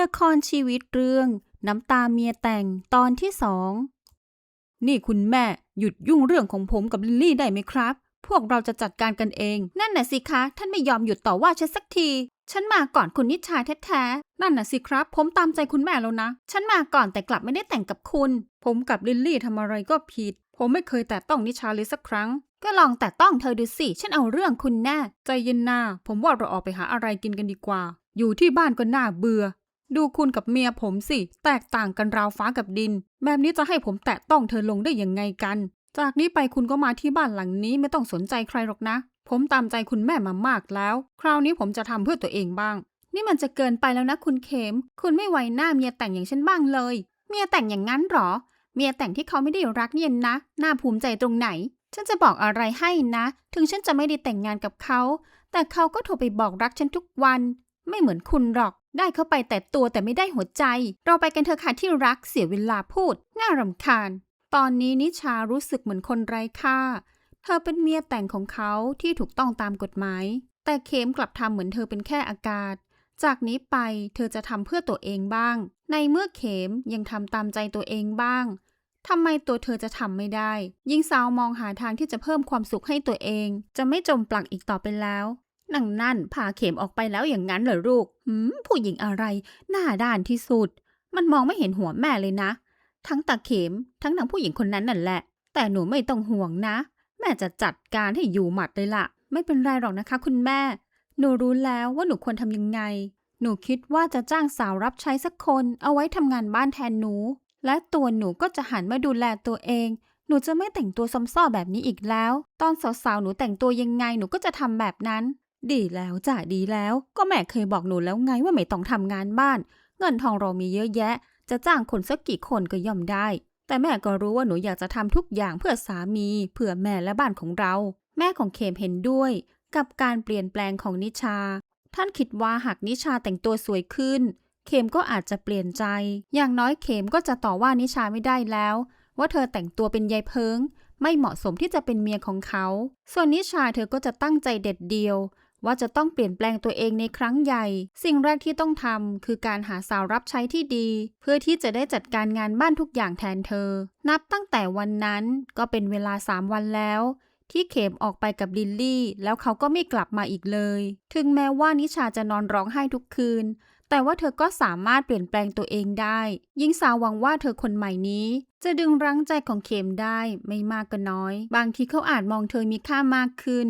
นครชีวิตเรื่อง น้ำตาเมียแต่งตอนที่สอง นี่คุณแม่หยุดยุ่งเรื่องของผมกับลิลลี่ได้ไหมครับ พวกเราจะจัดการกันเอง นั่นน่ะสิคะ ท่านไม่ยอมหยุดต่อว่าฉันสักที ฉันมาก่อนคุณนิชาแท้ๆ นั่นน่ะสิครับ ผมตามใจคุณแม่แล้วนะ ฉันมาก่อนแต่กลับไม่ได้แต่งกับคุณ ผมกับลิลลี่ทำอะไรก็ผิด ผมไม่เคยแตะต้องนิชาเลยสักครั้ง ก็ลองแต่ต้องเธอดูสิ ฉันเอาเรื่องคุณแน่ ใจเย็นหนาผมว่าเราออกไปหาอะไรกินกันดีกว่า อยู่ที่บ้านก็น่าเบื่อ ดูคุณกับเมียผมสิ แตกต่างกันราวฟ้ากับดิน แบบนี้จะให้ผมแตะต้องเธอลงได้ยังไงกัน จากนี้ไปคุณก็มาที่บ้านหลังนี้ไม่ต้องสนใจใครหรอกนะ ผมตามใจคุณแม่มามากแล้ว คราวนี้ผมจะทำเพื่อตัวเองบ้าง นี่มันจะเกินไปแล้วนะคุณเขม คุณไม่ไว้หน้าเมียแต่งอย่างฉันบ้างเลย เมียแต่งอย่างนั้นหรอ เมียแต่งที่เขาไม่ได้รักเนี่ยนะ น่าภูมิใจตรงไหน ฉันจะบอกอะไรให้นะ ถึงฉันจะไม่ได้แต่งงานกับเขา แต่เขาก็โทรไปบอกรักฉันทุกวัน ไม่เหมือนคุณหรอก ได้เข้าไปแต่ตัวแต่ไม่ได้หัวใจ เราไปกันเถอะค่ะที่รักเสียเวลาพูด น่ารำคาญ ตอนนี้นิชารู้สึกเหมือนคนไร้ค่า เธอเป็นเมียแต่งของเขาที่ถูกต้องตามกฎหมาย แต่เคมกลับทำเหมือนเธอเป็นแค่อากาศ จากนี้ไปเธอจะทำเพื่อตัวเองบ้าง ในเมื่อเขมยังทำตามใจตัวเองบ้างทำไมตัวเธอจะทำไม่ได้ ยิ่งสาวมองหาทางที่จะเพิ่มความสุขให้ตัวเอง จะไม่จมปลักอีกต่อไปแล้ว นั่งนั่นพาเข็มออกไปแล้วอย่างนั้นเหรอลูกหืมผู้หญิงอะไร หน้าด้านที่สุด มันมองไม่เห็นหัวแม่เลยนะ ทั้งตาเข็มทั้งนางผู้หญิงคนนั้นนั่นแหละ แต่หนูไม่ต้องห่วงนะ แม่จะจัดการให้อยู่หมัดเลยล่ะ ไม่เป็นไรหรอกนะคะ คุณแม่ หนูรู้แล้วว่าหนูควรทำยังไง หนูคิดว่าจะจ้างสาวรับใช้สักคน เอาไว้ทำงานบ้านแทนหนู และตัวหนูก็จะหันมาดูแลตัวเองหนูจะไม่แต่งตัวซ้ำซ้อแบบนี้อีกแล้ว ตอนสาวๆ หนูแต่งตัวยังไงหนูก็จะทำแบบนั้น ดีแล้วจ้ะดีแล้ว ก็แม่เคยบอกหนูแล้วไงว่าไม่ต้องทำงานบ้าน เงินทองเรามีเยอะแยะ จะจ้างคนสักกี่คนก็ย่อมได้ แต่แม่ก็รู้ว่าหนูอยากจะทำทุกอย่างเพื่อสามี เพื่อแม่และบ้านของเรา แม่ของเคมเห็นด้วย กับการเปลี่ยนแปลงของนิชา ท่านคิดว่าหากนิชาแต่งตัวสวยขึ้น เคมก็อาจจะเปลี่ยนใจ อย่างน้อยเคมก็จะต่อว่านิชาไม่ได้แล้ว ว่าเธอแต่งตัวเป็นยายเพิง ไม่เหมาะสมที่จะเป็นเมียของเขา ส่วนนิชาเธอก็จะตั้งใจเด็ดเดียว ว่าจะต้องเปลี่ยนแปลงตัวเองในครั้งใหญ่ สิ่งแรกที่ต้องทำคือการหาสาวรับใช้ที่ดี เพื่อที่จะได้จัดการงานบ้านทุกอย่างแทนเธอ นับตั้งแต่วันนั้นก็เป็นเวลาสามวันแล้ว ที่เข็มออกไปกับลิลลี่ แล้วเขาก็ไม่กลับมาอีกเลย ถึงแม้ว่านิชาจะนอนร้องไห้ทุกคืน แต่ว่าเธอก็สามารถเปลี่ยนแปลงตัวเองได้หญิงสาวหวังว่าเธอคนใหม่นี้จะดึงรั้งใจของเข็มได้ไม่มากก็น้อย บางทีเขาอาจมองเธอมีค่ามากขึ้น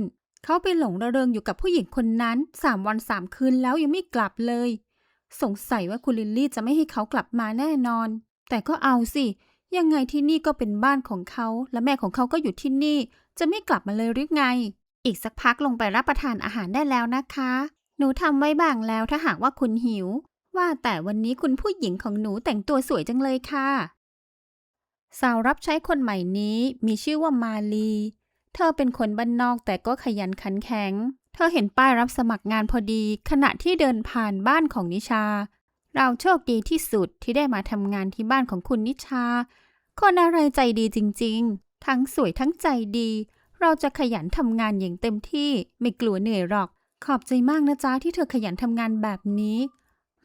เขาไปหลงระเริงอยู่กับผู้หญิงคนนั้นสามวันสามคืนแล้วยังไม่กลับเลย สงสัยว่าคุณลิลลี่จะไม่ให้เขากลับมาแน่นอน แต่ก็เอาสิ ยังไงที่นี่ก็เป็นบ้านของเขา และแม่ของเขาก็อยู่ที่นี่ จะไม่กลับมาเลยหรือไง อีกสักพักลงไปรับประทานอาหารได้แล้วนะคะ หนูทำไว้บ้างแล้วถ้าหากว่าคุณหิว ว่าแต่วันนี้คุณผู้หญิงของหนูแต่งตัวสวยจังเลยค่ะสาวรับใช้คนใหม่นี้มีชื่อว่ามาลี เธอเป็นคนบ้านนอกแต่ก็ขยันขันแข็ง เธอเห็นป้ายรับสมัครงานพอดี ขณะที่เดินผ่านบ้านของนิชา เราโชคดีที่สุดที่ได้มาทำงานที่บ้านของคุณนิชา คนอะไรใจดีจริง ๆ ทั้งสวยทั้งใจดี เราจะขยันทำงานอย่างเต็มที่ไม่กลัวเหนื่อยหรอก ขอบใจมากนะจ๊ะที่เธอขยันทำงานแบบนี้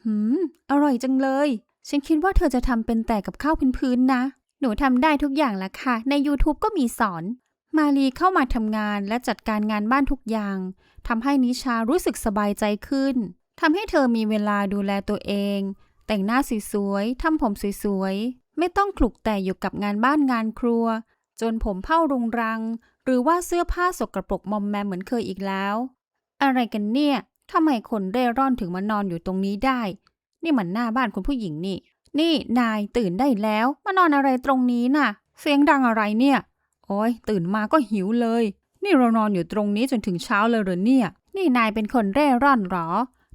หืม อร่อยจังเลย ฉันคิดว่าเธอจะทำเป็นแต่กับข้าวพื้นๆนะ หนูทำได้ทุกอย่างละค่ะ ใน YouTube ก็มีสอน มาลีเข้ามาทำงานและจัดการงานบ้านทุกอย่างทำให้นิชารู้สึกสบายใจขึ้นทำให้เธอมีเวลาดูแลตัวเอง แต่งหน้าสวยๆทำผมสวยๆ ไม่ต้องคลุกแต่อยู่กับงานบ้านงานครัว จนผมเผ้ารุงรัง หรือว่าเสื้อผ้าสกรปรกมอมแมมเหมือนเคยอีกแล้ว อะไรกันเนี่ยทำไมคนเร่ร่อนถึงมานอนอยู่ตรงนี้ได้ นี่มันหน้าบ้านคุณผู้หญิงนี่ นี่นายตื่นได้แล้ว มานอนอะไรตรงนี้น่ะ เสียงดังอะไรเนี่ย โอ้ยตื่นมาก็หิวเลย นี่เรานอนอยู่ตรงนี้จนถึงเช้าเลยหรือเนี่ย นี่นายเป็นคนเร่ร่อนเหรอ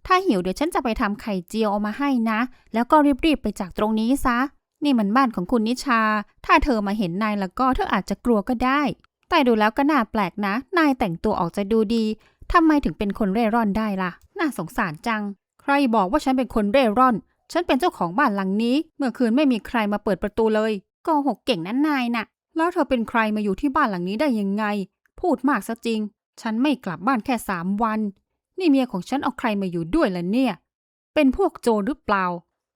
ถ้าหิวเดี๋ยวฉันจะไปทำไข่เจียวเอามาให้นะ แล้วก็รีบๆไปจากตรงนี้ซะ นี่มันบ้านของคุณนิชา ถ้าเธอมาเห็นนายแล้วก็เธออาจจะกลัวก็ได้ แต่ดูแล้วก็น่าแปลกนะ นายแต่งตัวออกจะดูดีทำไมถึงเป็นคนเร่ร่อนได้ล่ะ น่าสงสารจัง ใครบอกว่าฉันเป็นคนเร่ร่อน ฉันเป็นเจ้าของบ้านหลังนี้ เมื่อคืนไม่มีใครมาเปิดประตูเลยโกหกเก่งนั้นนายน่ะ แล้วเธอเป็นใครมาอยู่ที่บ้านหลังนี้ได้ยังไง พูดมากซะจริง ฉันไม่กลับบ้านแค่สามวัน นี่เมียของฉันเอาใครมาอยู่ด้วยล่ะเนี่ย เป็นพวกโจรหรือเปล่า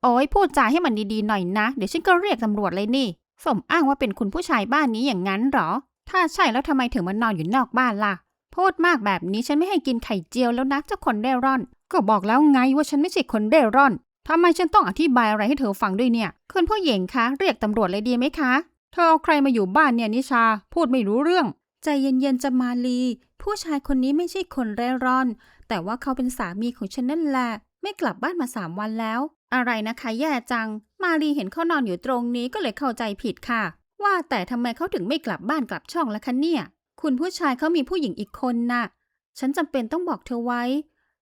โอ้ยพูดจาให้มันดีๆหน่อยนะ เดี๋ยวฉันก็เรียกตำรวจเลยนี่ สมอ้างว่าเป็นคุณผู้ชายบ้านนี้อย่างนั้นเหรอ ถ้าใช่แล้วทำไมถึงมานอนอยู่นอกบ้านล่ะ พูดมากแบบนี้ฉันไม่ให้กินไข่เจียวแล้วนะเจ้าคนเร่ร่อน ก็บอกแล้วไงว่าฉันไม่ใช่คนเร่ร่อนทำไมฉันต้องอธิบายอะไรให้เธอฟังด้วยเนี่ย คุณผู้หญิงคะ เรียกตำรวจเลยดีไหมคะ เธอเอาใครมาอยู่บ้านเนี่ยนิชา พูดไม่รู้เรื่อง ใจเย็นๆจะมาลี ผู้ชายคนนี้ไม่ใช่คนเร่ร่อน แต่ว่าเขาเป็นสามีของฉันนั่นแหละ ไม่กลับบ้านมาสามวันแล้ว อะไรนะคะ แย่จัง มารีเห็นเขานอนอยู่ตรงนี้ก็เลยเข้าใจผิดค่ะ ว่าแต่ทำไมเขาถึงไม่กลับบ้านกลับช่องล่ะคะเนี่ย คุณผู้ชายเขามีผู้หญิงอีกคนน่ะ ฉันจำเป็นต้องบอกเธอไว้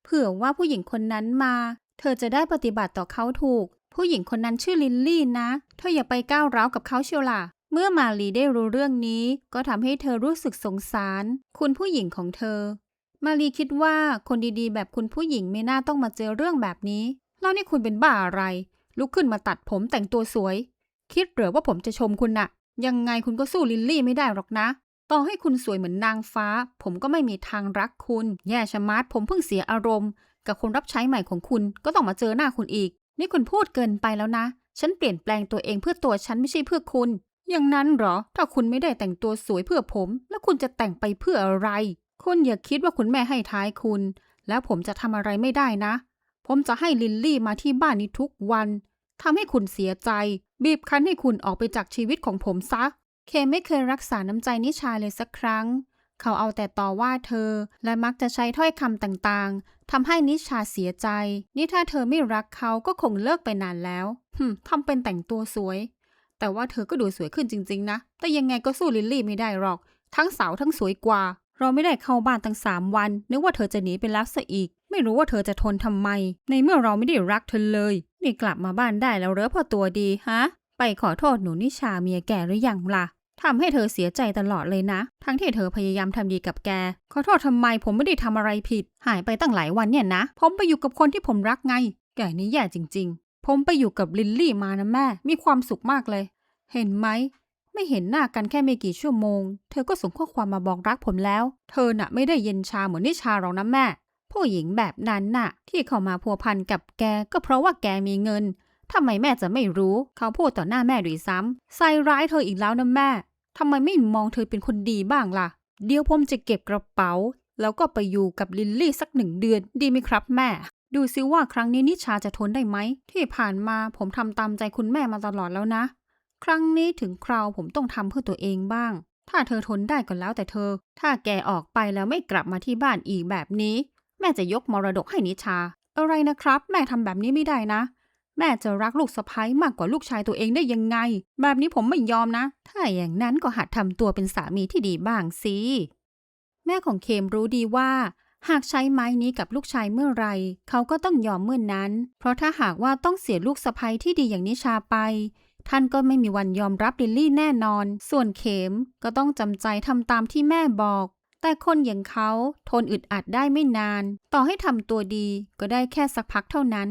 เผื่อว่าผู้หญิงคนนั้นมา เธอจะได้ปฏิบัติต่อเขาถูก ผู้หญิงคนนั้นชื่อลินลี่นะ เธออย่าไปก้าวร้าวกับเขาเชียวล่ะ เมื่อมารีได้รู้เรื่องนี้ก็ทำให้เธอรู้สึกสงสาร คุณผู้หญิงของเธอ มารีคิดว่าคนดีๆ แบบคุณผู้หญิงไม่น่าต้องมาเจอเรื่องแบบนี้ แล้วนี่คุณเป็นบ้าอะไร ลุกขึ้นมาตัดผมแต่งตัวสวย คิดเหรือว่าผมจะชมคุณน่ะ ยังไงคุณก็สู้ลินลี่ไม่ได้หรอกนะ ต่อให้คุณสวยเหมือนนางฟ้า ผมก็ไม่มีทางรักคุณ แย่ชะมัดผมเพิ่งเสียอารมณ์ กับคนรับใช้ใหม่ของคุณก็ต้องมาเจอหน้าคุณอีก นี่คุณพูดเกินไปแล้วนะ ฉันเปลี่ยนแปลงตัวเองเพื่อตัวฉันไม่ใช่เพื่อคุณ อย่างนั้นเหรอ ถ้าคุณไม่ได้แต่งตัวสวยเพื่อผม แล้วคุณจะแต่งไปเพื่ออะไร คุณอย่าคิดว่าคุณแม่ให้ท้ายคุณ แล้วผมจะทำอะไรไม่ได้นะ ผมจะให้ลินลี่มาที่บ้านนี้ทุกวันทำให้คุณเสียใจ บีบคั้นให้คุณออกไปจากชีวิตของผมซะ เคไม่เคยรักษาน้ำใจนิชาเลยสักครั้ง เขาเอาแต่ต่อว่าเธอ และมักจะใช้ถ้อยคำต่างๆทำให้นิชาเสียใจ นี่ถ้าเธอไม่รักเขาก็คงเลิกไปนานแล้วหึทำเป็นแต่งตัวสวย แต่ว่าเธอก็ดูสวยขึ้นจริง ๆ นะ แต่ยังไงก็สู้ลิลลี่ไม่ได้หรอก ทั้งสาวทั้งสวยกว่า เราไม่ได้เข้าบ้านตั้งสามวัน นึกว่าเธอจะหนีไปแล้วซะอีก ไม่รู้ว่าเธอจะทนทำไม ในเมื่อเราไม่ได้รักเธอเลย นี่กลับมาบ้านได้แล้วเหรอพอตัวดีฮะ ไปขอโทษหนูนิชาเมียแกหรือยังล่ะทำให้เธอเสียใจตลอดเลยนะ ทั้งที่เธอพยายามทำดีกับแก ขอโทษทำไมผมไม่ได้ทำอะไรผิด หายไปตั้งหลายวันเนี่ยนะ ผมไปอยู่กับคนที่ผมรักไง แกนี่แย่จริงๆ ผมไปอยู่กับลินลี่มานะแม่ มีความสุขมากเลย เห็นไหม ไม่เห็นหน้ากันแค่ไม่กี่ชั่วโมง เธอก็ส่งข้อความมาบอกรักผมแล้ว เธอน่ะไม่ได้เย็นชาเหมือนนิชาหรอกนะแม่ ผู้หญิงแบบนั้นน่ะ ที่เข้ามาพัวพันกับแกก็เพราะว่าแกมีเงินทำไมแม่จะไม่รู้ เขาพูดต่อหน้าแม่ด้วยซ้ำใส่ร้ายเธออีกแล้วนะแม่ทำไมไม่มองเธอเป็นคนดีบ้างล่ะ เดี๋ยวผมจะเก็บกระเป๋า แล้วก็ไปอยู่กับลิลลี่สักหนึ่งเดือนดีไหมครับแม่ ดูซิว่าครั้งนี้นิชาจะทนได้ไหม ที่ผ่านมาผมทำตามใจคุณแม่มาตลอดแล้วนะ ครั้งนี้ถึงคราวผมต้องทำเพื่อตัวเองบ้าง ถ้าเธอทนได้ก็แล้วแต่เธอ ถ้าแกออกไปแล้วไม่กลับมาที่บ้านอีกแบบนี้ แม่จะยกมรดกให้นิชา อะไรนะครับ แม่ทำแบบนี้ไม่ได้นะ แม่จะรักลูกสะใภ้มากกว่าลูกชายตัวเองได้ยังไง แบบนี้ผมไม่ยอมนะ ถ้าอย่างนั้นก็หัดทำตัวเป็นสามีที่ดีบ้างสิ แม่ของเคมรู้ดีว่า หากใช้ไม้นี้กับลูกชายเมื่อไร เขาก็ต้องยอมเมื่อนนั้น เพราะถ้าหากว่าต้องเสียลูกสะใภ้ที่ดีอย่างนิชาไป ท่านก็ไม่มีวันยอมรับลิลลี่แน่นอน ส่วนเขมก็ต้องจำใจทำตามที่แม่บอก แต่คนอย่างเขาทนอึดอัดได้ไม่นาน ต่อให้ทำตัวดีก็ได้แค่สักพักเท่านั้น